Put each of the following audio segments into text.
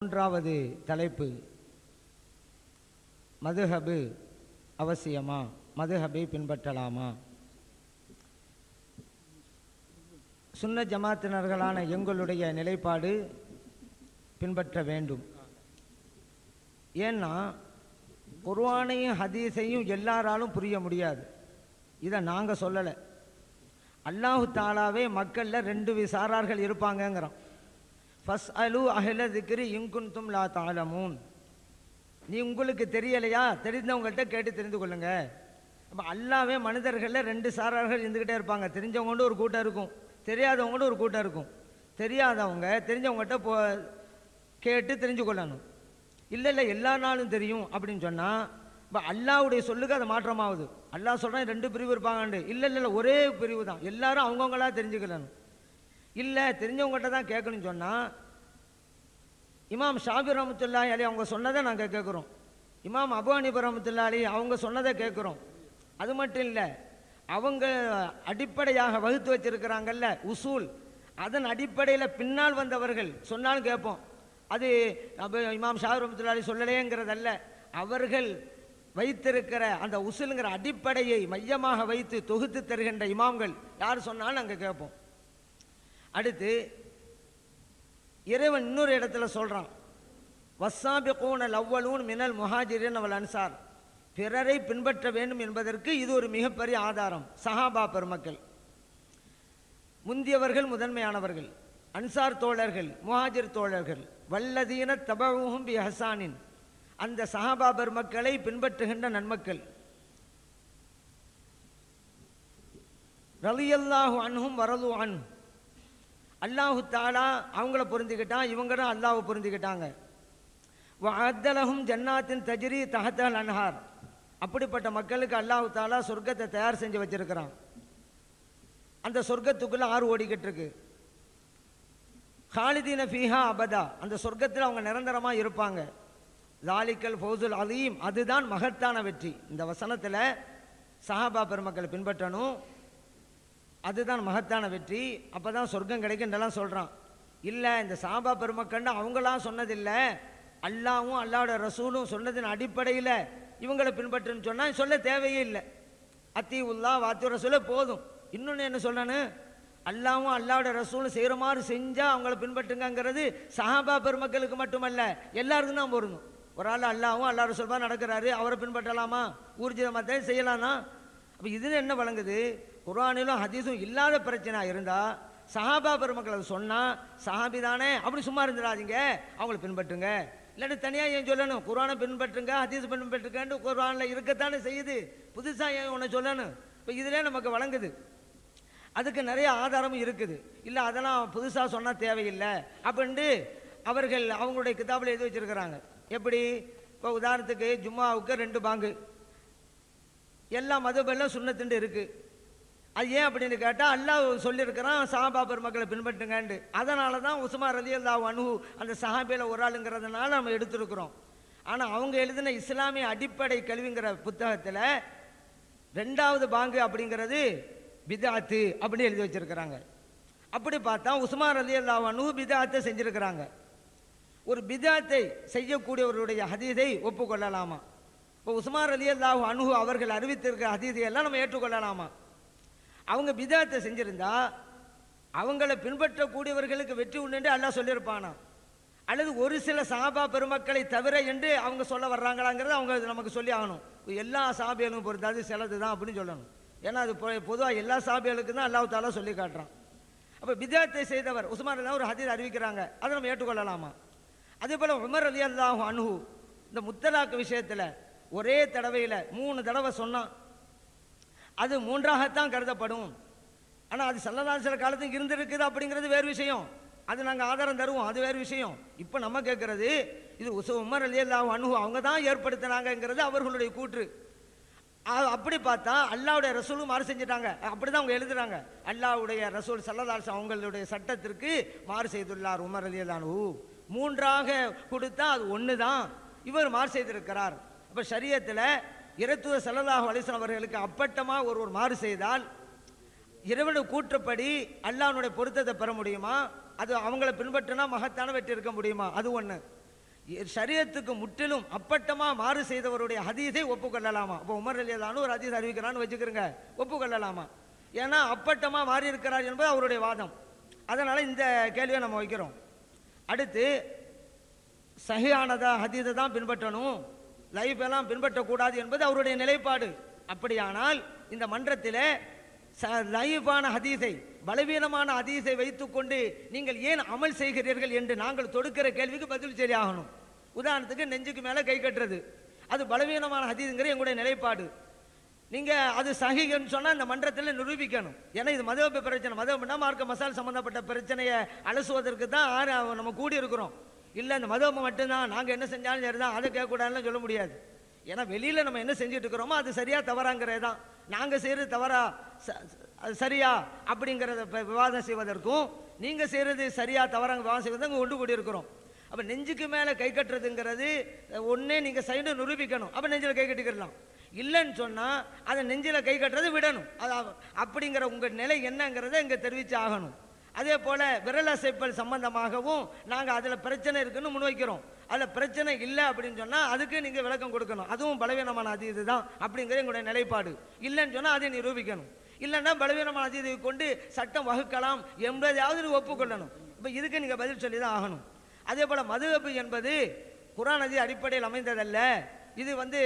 மூன்றாவது தலைப்பு. மதுஹபு அவசியமா? மதுஹபை பின்பற்றலாமா? சுன்ன ஜமாத்தினர்களான எங்களுடைய நிலைப்பாடு பின்பற்ற வேண்டும். ஏன்னா குர்வானையும் ஹதீஸையும் எல்லாராலும் புரிய முடியாது. இதை நாங்கள் சொல்லலை. அல்லாஹு தாலாவே மக்களில் ரெண்டு விசாரார்கள் இருப்பாங்கங்கிறோம். ஃபஸ் அலு அஹ்ல திக்ரி இங்குன்தும் லா தாலமூன் நீ உங்களுக்கு தெரியலையா? தெரிந்தவங்கள்ட்ட கேட்டு தெரிந்து கொள்ளுங்க. அப்போ அல்லாவே மனிதர்களில் ரெண்டு சாரார்கள் இருந்துக்கிட்டே இருப்பாங்க. தெரிஞ்சவங்கள்ட்ட ஒரு கூட்டம் இருக்கும். தெரியாதவங்கள்ட்ட ஒரு கூட்டம் இருக்கும். தெரியாதவங்க தெரிஞ்சவங்ககிட்ட போ கேட்டு தெரிஞ்சு கொள்ளணும். இல்லை இல்லை எல்லா நாளும் தெரியும் அப்படின்னு சொன்னால் இப்போ அல்லாவுடைய சொல்லுக்கு அது மாற்றமாகுது. அல்லா சொல்கிறான் ரெண்டு பிரிவு இருப்பாங்கண்டு இல்லை இல்லை இல்லை ஒரே பிரிவு தான் எல்லாரும் அவங்கவுங்களா தெரிஞ்சுக்கலணும். இல்லை தெரிஞ்சவங்ககிட்ட தான் கேட்கணும்னு சொன்னால் இமாம் ஷாபி ரஹமத்துல்லாஹி அலி அவங்க சொன்னதை நாங்கள் கேட்குறோம் இமாம் அபு ஹனீஃபா அலி அவங்க சொன்னதை கேட்குறோம் அது மட்டும் இல்லை அவங்க அடிப்படையாக வகுத்து வச்சிருக்கிறாங்கல்ல உசூல். அதன் அடிப்படையில் பின்னால் வந்தவர்கள் சொன்னாலும் கேட்போம். அது இமாம் ஷாபி ரஹமத்துல்லாஹி அலி சொல்லலேங்கிறதல்ல. அவர்கள் வைத்திருக்கிற அந்த உசுலுங்கிற அடிப்படையை மையமாக வைத்து தொகுத்து தருகின்ற இமாம்கள் யார் சொன்னாலும் நாங்கள் கேட்போம். அடுத்து இறைவன் இன்னொரு இடத்துல சொல்கிறான் வசாபி வஸ்ஸாபிகூன லவ்வலூன் மினல் முஹாஜிரின் அவள் அன்சார். பிறரை பின்பற்ற வேண்டும் என்பதற்கு இது ஒரு மிகப்பெரிய ஆதாரம் சஹாபா பெருமக்கள். முந்தியவர்கள் முதன்மையானவர்கள். அன்சார் தோழர்கள் முஹாஜிர் தோழர்கள். வல்லதீன தபவுகும் பி ஹசானின் அந்த சஹாபா பெருமக்களை பின்பற்றுகின்ற நன்மக்கள். ரலியல்லாஹு அன்ஹும் வரலு அன். அல்லாஹு தாலா அவங்கள பொருந்திக்கிட்டான் இவங்களும் அல்லாஹ் பொருந்திக்கிட்டாங்க அத்தலகும் ஜன்னாத்தின் தஜ்ரி தஹத்தல் அன்ஹார். அப்படிப்பட்ட மக்களுக்கு அல்லாஹு தாலா சொர்க்கத்தை தயார் செஞ்சு வச்சிருக்கிறான். அந்த சொர்க்கத்துக்குள்ள ஆறு ஓடிக்கிட்டு இருக்கு. ஹாலிதீன ஃபீஹா அபதா. அந்த சொர்க்கத்தில் அவங்க நிரந்தரமாக இருப்பாங்க. லாலிக்கல் ஃபௌசுல் அலீம். அதுதான் மகத்தான வெற்றி. இந்த வசனத்தில் சஹாபா பெருமக்களை பின்பற்றணும். அதுதான் மகத்தான வெற்றி. அப்போ தான் சொர்க்கம் கிடைக்குன்றலாம் சொல்கிறான் இல்லை இந்த சாபா பெருமக்கண்டு அவங்களாம் சொன்னதில்லை. அல்லாவும் அல்லாவோட ரசூலும் சொன்னதின் அடிப்படையில் இவங்களை பின்பற்றுன்னு சொன்னால் சொல்ல தேவையே இல்லை. அத்தி உல்லா வாத்து ரசூலே போதும். இன்னொன்று என்ன சொல்லணு அல்லாவும் அல்லாவோட ரசூலும் செய்கிற மாதிரி செஞ்சால் அவங்கள பின்பற்றுங்கங்கிறது சஹாபா பெருமக்களுக்கு மட்டுமல்ல எல்லாருக்கும் தான் பொருந்தும். ஒரு ஆள் அல்லாவும் அல்லா ரசூல் நடக்கிறாரு அவரை பின்பற்றலாமா? ஊர்ஜிதமாக செய்யலாம்னா அப்போ இதில் என்ன வழங்குது? குரானிலும் ஹதீஸும் இல்லாத பிரச்சனை இருந்தால் சஹாபா பெருமக்களை சொன்னால் சஹாபி தானே அப்படி சும்மா இருந்துடாதீங்க அவங்கள பின்பற்றுங்க. இல்லாட்டி தனியாக ஏன் சொல்லணும் குரானை பின்பற்றுங்க ஹதீஸ் பின்பற்றுங்கன்னு குரானில் இருக்கத்தானே செய்யுது. புதுசாக ஏன் உன்னை சொல்லணும்? இப்போ இதிலே நமக்கு வழங்குது. அதுக்கு நிறைய ஆதாரமும் இருக்குது. இல்லை அதெல்லாம் புதுசாக சொன்னால் தேவையில்லை அப்படின்ட்டு அவர்கள் அவங்களுடைய கிதாபில் எழுதி வச்சிருக்கிறாங்க. எப்படி? இப்போ உதாரணத்துக்கு ஜும்மாவுக்கு ரெண்டு பாங்கு. எல்லா மதுபெல்லாம் சுண்ணத்துண்டு இருக்குது அது ஏன் அப்படின்னு கேட்டால் அல்லாஹ் சொல்லியிருக்கிறான் சஹாபா பெருமக்களை பின்பற்றுங்கண்டு அதனால தான் உஸ்மா ரதி அல்லா அனு அந்த சஹாபியில் ஒரு ஆளுங்கிறதுனால நம்ம எடுத்திருக்கிறோம். ஆனால் அவங்க எழுதின இஸ்லாமிய அடிப்படை கல்விங்கிற புத்தகத்தில் ரெண்டாவது பாங்கு அப்படிங்கிறது பிதாத்து அப்படின்னு எழுதி வச்சிருக்கிறாங்க. அப்படி பார்த்தா உஸ்மா ரதி அல்லா அனு பிதாத்தை செஞ்சுருக்கிறாங்க. ஒரு பிதாத்தை செய்யக்கூடியவருடைய ஹதீதை ஒப்புக்கொள்ளலாமா? இப்போ உஸ்மா அலி அல்லாஹ் அனுகு அவர்கள் அறிவித்திருக்கிற ஹதீதையெல்லாம் நம்ம ஏற்றுக்கொள்ளலாமா? அவங்க பிதாத்தை செஞ்சிருந்தா அவங்கள பின்பற்றக்கூடியவர்களுக்கு வெற்றி உண்டு அல்லாஹ் சொல்லியிருப்பானா? அல்லது ஒரு சில சாபா பெருமக்களை தவிர என்று அவங்க சொல்ல வர்றாங்களாங்கிறத அவங்க நமக்கு சொல்லி ஆகணும். எல்லா சாபியலும் பொறுத்தாது சிலது தான் அப்படின்னு சொல்லணும். ஏன்னா அது பொதுவாக எல்லா சாபியலுக்கு தான் அல்லாஹ் தாலா சொல்லி காட்டுறான். அப்போ பிதாத்தை செய்தவர் உஸ்மான் அல்லா ஒரு ஹதீர் அறிவிக்கிறாங்க. அதை நம்ம ஏற்றுக்கொள்ளலாமா? அதே போல் உமர் அலி அல்லாஹு அனுகு இந்த முத்தலாக்கு விஷயத்தில் ஒரே தடவையில் மூணு தடவை சொன்னான். அது மூன்றாகத்தான் கருதப்படும். ஆனால் அது சல்லதான் சில காலத்துக்கு இருந்திருக்குது அப்படிங்கிறது வேறு விஷயம். அது நாங்கள் ஆதாரம் தருவோம் அது வேறு விஷயம். இப்போ நம்ம கேட்குறது இது உச உமர் அலி அல்லாஹ் அணுகு அவங்க தான் ஏற்படுத்தினாங்கங்கிறது அவர்களுடைய கூற்று. அப்படி பார்த்தா அல்லாவுடைய ரசூலும் மாறு செஞ்சுட்டாங்க. அப்படி தான் அவங்க எழுதுறாங்க. அல்லாவுடைய ரசூல் சல்லதாஸ் அவங்களுடைய சட்டத்திற்கு மாறு செய்துள்ளார் உமர் அலி அல்லானு மூன்றாக கொடுத்தா அது ஒன்று தான் இவர் மாறு செய்திருக்கிறார். இப்போ சரியத்தில் இறத்துவ சல்லல்லாஹு அலிஸ்லாம் அவர்களுக்கு அப்பட்டமாக ஒரு ஒரு மாறு செய்தால் இறைவனு கூற்றப்படி அல்லாஹனுடைய பொருத்தத்தை பெற முடியுமா? அது அவங்கள பின்பற்றினா மகத்தான வெற்றி இருக்க முடியுமா? அது ஒன்று சரியத்துக்கு முற்றிலும் அப்பட்டமாக மாறு செய்தவருடைய ஹதீஸை ஒப்புக்கொள்ளலாமா? அப்போ உமர் அலியதானு ஒரு ஹதீஸ் அறிவிக்கிறான்னு வச்சுக்கிறங்க. ஒப்புக்கொள்ளலாமா? ஏன்னா அப்பட்டமாக மாறி இருக்கிறார் என்பது அவருடைய வாதம். அதனால் இந்த கேள்வியை நம்ம வைக்கிறோம். அடுத்து சஹியானதா ஹதீதை தான் பின்பற்றணும். லைஃப் எல்லாம் பின்பற்றக்கூடாது என்பது அவருடைய நிலைப்பாடு. அப்படியானால் இந்த மன்றத்தில் ச- லைஃபான ஹதீஸை பலவீனமான ஹதீஸை வைத்துக்கொண்டு நீங்கள் ஏன் அமல் செய்கிறீர்கள் என்று நாங்கள் தொடுக்கிற கேள்விக்கு பதில் சரியாகணும் உதாரணத்துக்கு நெஞ்சுக்கு மேலே கை கட்டுறது. அது பலவீனமான ஹதீஸுங்கிற எங்களுடைய நிலைப்பாடு. நீங்கள் அது சகிகன்னு சொன்னால் இந்த மன்றத்தில் நிரூபிக்கணும். ஏன்னா இது மதவெப்ப பிரச்சனை. மதவப்புனா மார்க்க மசால் சம்பந்தப்பட்ட பிரச்சனையை அலசுவதற்கு தான் நம்ம கூடி இருக்கிறோம் இல்லை இந்த மதுவை மட்டும்தான். நாங்கள் என்ன செஞ்சாலும் சரி தான் அதை கேட்கக்கூடாதுன்னு சொல்ல முடியாது. ஏன்னா வெளியில் நம்ம என்ன செஞ்சுட்டு இருக்கிறோமோ அது சரியா தவறாங்கிறது தான். நாங்கள் செய்கிறது தவறா? ச- அது சரியா? அப்படிங்கிறத விவாதம் செய்வதற்கும் நீங்கள் செய்கிறது சரியா தவறாங்க விவாதம் செய்வதற்கும் ஒன்று கூடி இருக்கிறோம் அப்போ நெஞ்சுக்கு மேலே கை கட்டுறதுங்கிறது ஒன்றே நீங்கள் சைடு நிரூபிக்கணும். அப்போ நெஞ்சில் கை கட்டிக்கிடலாம். இல்லைன்னு சொன்னால் அதை நெஞ்சில் கை கட்டுறது விடணும். அது அப்படிங்கிற உங்கள் நிலை என்னங்கிறத இங்கே தெரிவித்து ஆகணும். அதே போல் விரல் அசைப்பல் சம்பந்தமாகவும் நாங்கள் அதில் பிரச்சனை இருக்குன்னு முன்வைக்கிறோம். அதில் பிரச்சனை இல்லை அப்படின்னு சொன்னால் அதுக்கு நீங்கள் விளக்கம் கொடுக்கணும். அதுவும் பலவீனமான அது தான் அப்படிங்கிற எங்களுடைய நிலைப்பாடு. இல்லைன்னு சொன்னால் அதை நிரூபிக்கணும். இல்லைன்னா பலவீனமான அதீதை கொண்டு சட்டம் வகுக்கலாம் என்பதையாவது ஒப்புக்கொள்ளணும். இப்போ இதுக்கு நீங்கள் பதில் சொல்லி தான் ஆகணும். அதே போல் மதுகப்பு என்பது குரான் நதி அடிப்படையில் அமைந்ததல்ல. இது வந்து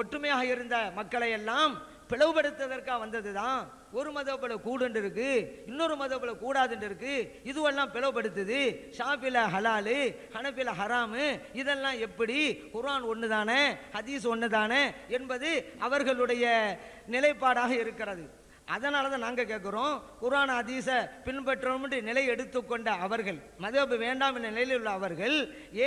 ஒற்றுமையாக இருந்த மக்களை எல்லாம் பிளவுபடுத்துவதற்காக வந்தது தான் ஒரு மதப்பல கூடுன்னு இருக்கு இன்னொரு மதப்பல கூடாதுன்னு இருக்கு இதுவெல்லாம் பிளவுபடுத்துது. ஷாஃபில ஹலாலு ஹனஃபில ஹராமு இதெல்லாம் எப்படி? குரான் ஒன்று தானே ஹதீஸ் ஒன்று தானே என்பது அவர்களுடைய நிலைப்பாடாக இருக்கிறது. அதனால தான் நாங்கள் கேட்குறோம் குர்ஆன் ஹதீஸை பின்பற்றணும்னு நிலை எடுத்துக்கொண்ட அவர்கள் மதஹப் வேண்டாம் என்ற நிலையில் உள்ள அவர்கள்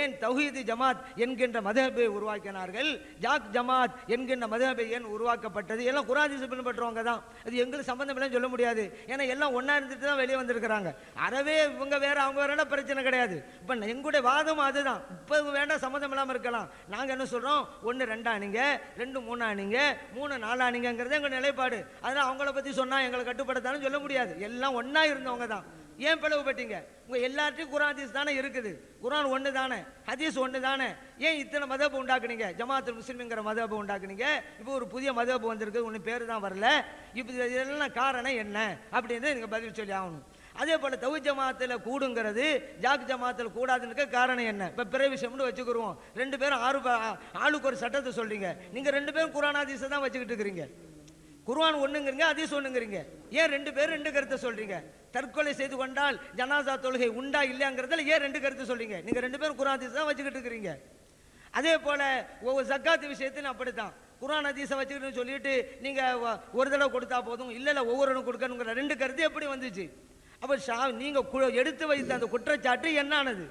ஏன் தௌஹீது ஜமாத் என்கின்ற மதஹபை உருவாக்கினார்கள்? ஜாக் ஜமாத் என்கின்ற மதபை ஏன் உருவாக்கப்பட்டது? எல்லாம் குரான் அதீச பின்பற்றுறவங்க தான். அது எங்களுக்கு சம்பந்தம் இல்லைன்னு சொல்ல முடியாது. ஏன்னா எல்லாம் ஒன்றா இருந்துட்டு தான் வெளியே வந்திருக்கிறாங்க. அறவே இவங்க வேற அவங்க வேற பிரச்சனை கிடையாது. இப்போ எங்களுடைய வாதம் அதுதான். இப்போ வேண்டாம் சம்மந்தம் இல்லாமல் இருக்கலாம். நாங்கள் என்ன சொல்கிறோம் ஒன்று ரெண்டா நீங்க ரெண்டு மூணா நீங்க மூணு நாலா நீங்கிறது எங்கள் நிலைப்பாடு. அதனால் அவங்கள பற்றி சொன்னா எங்களை கட்டுப்படுத்தாலும் சொல்ல முடியாது. எல்லாம் ஒன்னா இருந்தவங்க தான். ஏன் பிளவுபட்டீங்க உங்க எல்லாத்தையும் குரான் ஹதீஸ் தானே இருக்குது. குரான் ஒன்று தானே. ஹதீஸ் ஒன்று தானே. ஏன் இத்தனை மதப்பு உண்டாக்குனீங்க? ஜமாத்து முஸ்லீம்ங்கிற மதப்பு உண்டாக்குனீங்க. இப்போ ஒரு புதிய மதப்பு வந்திருக்கு ஒன்று பேர் தான் வரல. இப்போ இதெல்லாம் காரணம் என்ன? அப்படின்னு நீங்க பதில் சொல்லி ஆகணும். அதே போல தவு ஜமாத்தில் கூடுங்கிறது ஜாக் ஜமாத்தில் கூடாதுன்னு காரணம் என்ன? இப்போ பிற விஷயம்னு வச்சுக்கிருவோம். ரெண்டு பேரும் ஆறு ஆளுக்கு ஒரு சட்டத்தை சொல்றீங்க. நீங்க ரெண்டு பேரும் குரான் ஹதீஸை தான் வச்சுக்கிட்டு இருக்கிறீங்க. குர்வான் ஒண்ணுங்கிறீங்க ஹதீஸ் ஒன்றுங்கிறீங்க ஏன் ரெண்டு பேரும் ரெண்டு கருத்தை சொல்றீங்க? தற்கொலை செய்து கொண்டால் ஜனாசா தொழுகை உண்டா இல்லையாங்கிறதுல ஏன் ரெண்டு கருத்து சொல்றீங்க? நீங்க ரெண்டு பேரும் குரான் ஹதீஸ் தான் வச்சுக்கிட்டு இருக்கிறீங்க. அதே போல ஒவ்வொரு ஜக்காத் விஷயத்திலும் அப்படித்தான். குரான் ஹதீஸை வச்சுக்கிட்டு சொல்லிட்டு நீங்க ஒரு தடவை கொடுத்தா போதும் இல்லை இல்லை ஒவ்வொருவரும் கொடுக்கணுங்கிற ரெண்டு கருத்து எப்படி வந்துச்சு? அப்போ ஷா நீங்க எடுத்து வைத்த அந்த குற்றச்சாட்டு என்னானது?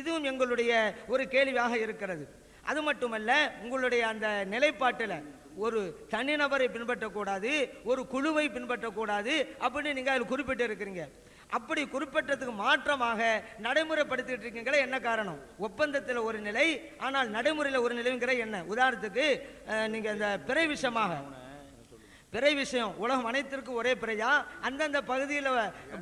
இதுவும் எங்களுடைய ஒரு கேள்வியாக இருக்கிறது. அது மட்டுமல்ல உங்களுடைய அந்த நிலைப்பாட்டில் ஒரு தனிநபரை பின்பற்றக்கூடாது ஒரு குழுவை பின்பற்றக்கூடாது அப்படின்னு நீங்கள் அதில் குறிப்பிட்டு இருக்கிறீங்க. அப்படி குறிப்பிட்டதுக்கு மாற்றமாக நடைமுறைப்படுத்திட்டு இருக்கீங்களே என்ன காரணம்? ஒப்பந்தத்தில் ஒரு நிலை ஆனால் நடைமுறையில் ஒரு நிலைங்கிற என்ன? உதாரணத்துக்கு நீங்கள் அந்த இந்த பிறை விஷயமாக பிறை விஷயம். உலகம் அனைத்திற்கும் ஒரே பிறையா? அந்தந்த பகுதியில்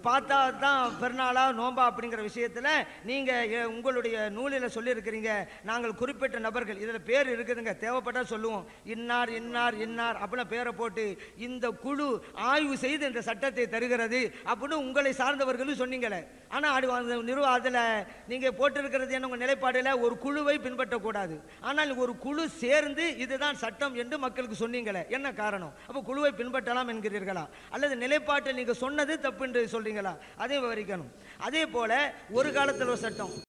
பார்த்தா தான் பெருநாளா நோம்பா அப்படிங்கிற விஷயத்தில் நீங்கள் உங்களுடைய நூலில் சொல்லியிருக்கிறீங்க. நாங்கள் குறிப்பிட்ட நபர்கள் இதில் பேர் இருக்குதுங்க. தேவைப்பட்டா சொல்லுவோம். இன்னார் இன்னார் இன்னார் அப்படின்னு பேரை போட்டு இந்த குழு ஆய்வு செய்து இந்த சட்டத்தை தருகிறது அப்படின்னு உங்களை சார்ந்தவர்களும் சொன்னீங்களே. ஆனால் அது அந்த நீங்கள் போட்டிருக்கிறது என்ன உங்கள் நிலைப்பாடில் ஒரு குழுவை பின்பற்றக்கூடாது. ஆனால் ஒரு குழு சேர்ந்து இதுதான் சட்டம் என்று மக்களுக்கு சொன்னீங்களே என்ன காரணம்? அப்போ குழுவை பின்பற்றலாம் என்கிறீர்களா? அல்லது நிலைப்பாட்டில் நீங்கள் சொன்னது தப்பு என்று சொல்கிறீங்களா அதை விவரிக்கணும். அதே போல் ஒரு காலத்தில் ஒரு சட்டம்.